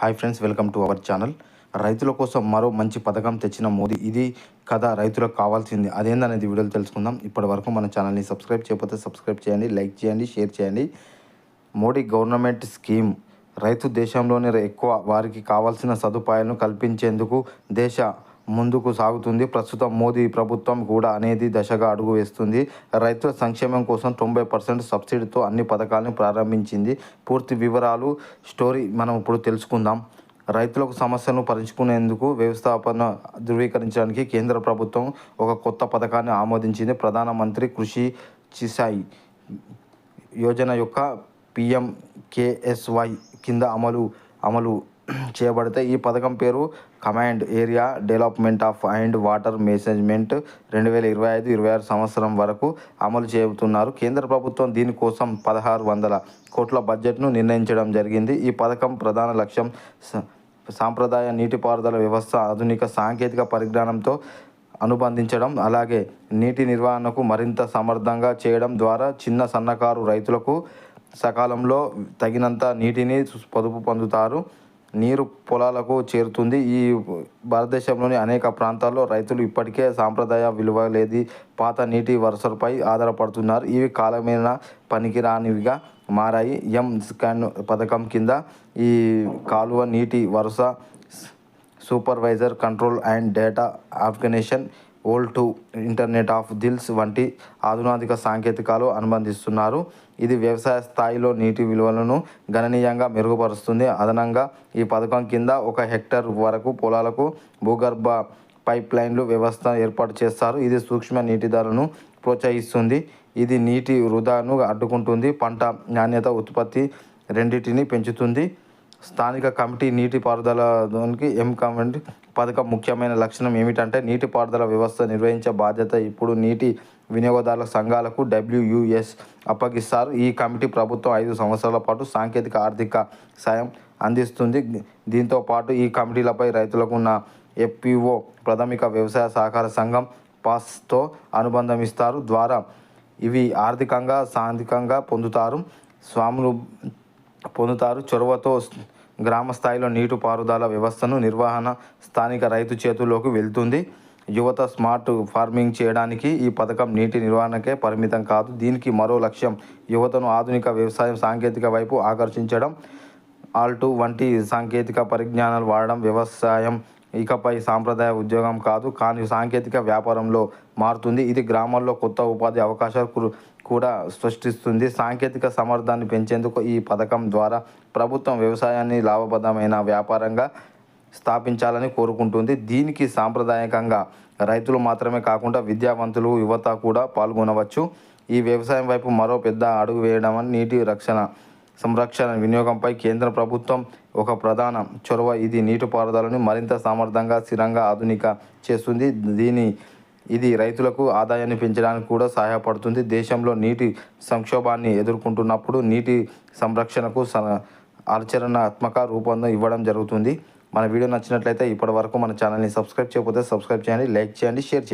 Hi friends welcome to our channel. రైతుల కోసం మరో మంచి పథకం తెచ్చిన మోదీ. ఇది కథ రైతులకు కావాల్సింది. అదేందనేది వీడియోలు తెలుసుకుందాం. ఇప్పటి వరకు మన ఛానల్ని సబ్స్క్రైబ్ చేయకపోతే సబ్స్క్రైబ్ చేయండి లైక్ చేయండి షేర్ చేయండి. Modi government scheme. రైతు దేశంలోని ఎక్కువ వారికి కావాల్సిన సదుపాయాలను కల్పించేందుకు దేశ ముందుకు సాగుతుంది. ప్రస్తుతం మోదీ ప్రభుత్వం కూడా అనేది దశగా అడుగు వేస్తుంది. రైతుల సంక్షేమం కోసం తొంభై పర్సెంట్ సబ్సిడీతో అన్ని పథకాలను ప్రారంభించింది. పూర్తి వివరాలు స్టోరీ మనం ఇప్పుడు తెలుసుకుందాం. రైతులకు సమస్యలను పరించుకునేందుకు వ్యవస్థాపన ధృవీకరించడానికి కేంద్ర ప్రభుత్వం ఒక కొత్త పథకాన్ని ఆమోదించింది. ప్రధానమంత్రి కృషి చిసాయి యోజన యొక్క పిఎంకేఎస్వై కింద అమలు అమలు చేయబడితే ఈ పథకం పేరు command area development of and water management రెండు వేల ఇరవై ఐదు ఇరవై ఆరు సంవత్సరం వరకు అమలు చేస్తున్నారు. కేంద్ర ప్రభుత్వం దీనికోసం పదహారు వందల కోట్ల బడ్జెట్ను నిర్ణయించడం జరిగింది. ఈ పథకం ప్రధాన లక్ష్యం సాంప్రదాయ నీటిపారుదల వ్యవస్థ ఆధునిక సాంకేతిక పరిజ్ఞానంతో అనుబంధించడం అలాగే నీటి నిర్వహణకు మరింత సమర్థంగా చేయడం ద్వారా చిన్న సన్నకారు రైతులకు సకాలంలో తగినంత నీటిని పొదుపు పొందుతారు. నీరు పొలాలకు చేరుతుంది. ఈ భారతదేశంలోని అనేక ప్రాంతాల్లో రైతులు ఇప్పటికే సాంప్రదాయ విలువ లేది పాత నీటి వరుసలపై ఆధారపడుతున్నారు. ఇవి కాలమైన పనికిరానివిగా మారాయి. ఎం స్కాన్ పథకం కింద ఈ కాలువ నీటి వరుస supervisor control and data organisation ఓల్టు internet of దిల్స్ వంటి ఆధునాతిక సాంకేతికాలు అనుబంధిస్తున్నారు. ఇది వ్యవసాయ స్థాయిలో నీటి విలువలను గణనీయంగా మెరుగుపరుస్తుంది. అదనంగా ఈ పథకం కింద ఒక హెక్టర్ వరకు పొలాలకు భూగర్భ పైప్ లైన్లు వ్యవస్థ ఏర్పాటు చేస్తారు. ఇది సూక్ష్మ నీటిదారులను ప్రోత్సహిస్తుంది. ఇది నీటి వృధాను అడ్డుకుంటుంది. పంట నాణ్యత ఉత్పత్తి రెండింటిని పెంచుతుంది. స్థానిక కమిటీ నీటిపారుదలకి ఎం కమిటీ పథకం ముఖ్యమైన లక్షణం ఏమిటంటే నీటిపారుదల వ్యవస్థ నిర్వహించే బాధ్యత ఇప్పుడు నీటి వినియోగదారుల సంఘాలకు డబ్ల్యూయుఎస్ అప్పగిస్తారు. ఈ కమిటీ ప్రభుత్వం ఐదు సంవత్సరాల పాటు సాంకేతిక ఆర్థిక సాయం అందిస్తుంది. దీంతో పాటు ఈ కమిటీలపై రైతులకు ఉన్న ఎఫ్పిఓ ప్రాథమిక వ్యవసాయ సహకార సంఘం పాస్తో అనుబంధం ఇస్తారు ద్వారా ఇవి ఆర్థికంగా సాంఘికంగా పొందుతారు. స్వాములు పొందుతారు. చొరవతో గ్రామ స్థాయిలో నీటిపారుదల వ్యవస్థను నిర్వహణ స్థానిక రైతు చేతుల్లోకి వెళ్తుంది. యువత స్మార్ట్ ఫార్మింగ్ చేయడానికి ఈ పథకం నీటి నిర్వహణకే పరిమితం కాదు. దీనికి మరో లక్ష్యం యువతను ఆధునిక వ్యవసాయం సాంకేతిక వైపు ఆకర్షించడం. ఆల్టు వంటి సాంకేతిక పరిజ్ఞానాలు వాడడం వ్యవసాయం ఇకపై సాంప్రదాయ ఉద్యోగం కాదు కానీ సాంకేతిక వ్యాపారంలో మారుతుంది. ఇది గ్రామాల్లో కొత్త ఉపాధి అవకాశాలు కూడా సృష్టిస్తుంది. సాంకేతిక సమర్థాన్ని పెంచేందుకు ఈ పథకం ద్వారా ప్రభుత్వం వ్యవసాయాన్ని లాభప్రదమైన వ్యాపారంగా స్థాపించాలని కోరుకుంటుంది. దీనికి సాంప్రదాయకంగా రైతులు మాత్రమే కాకుండా విద్యావంతులు యువత కూడా పాల్గొనవచ్చు. ఈ వ్యవసాయం వైపు మరో పెద్ద అడుగు వేయడం నీటి రక్షణ సంరక్షణ వినియోగంపై కేంద్ర ప్రభుత్వం ఒక ప్రధాన చొరవ. ఇది నీటిపారుదలను మరింత సమర్థంగా స్థిరంగా ఆధునిక చేస్తుంది. దీని ఇది రైతులకు ఆదాయాన్ని పెంచడానికి కూడా సహాయపడుతుంది. దేశంలో నీటి సంక్షోభాన్ని ఎదుర్కొంటున్నప్పుడు నీటి సంరక్షణకు స- ఆచరణాత్మక రూపొందం ఇవ్వడం జరుగుతుంది. మన వీడియో నచ్చినట్లయితే ఇప్పటి వరకు మన ఛానల్ని సబ్స్క్రైబ్ చేయకపోతే సబ్స్క్రైబ్ చేయండి లైక్ చేయండి షేర్ చేయండి.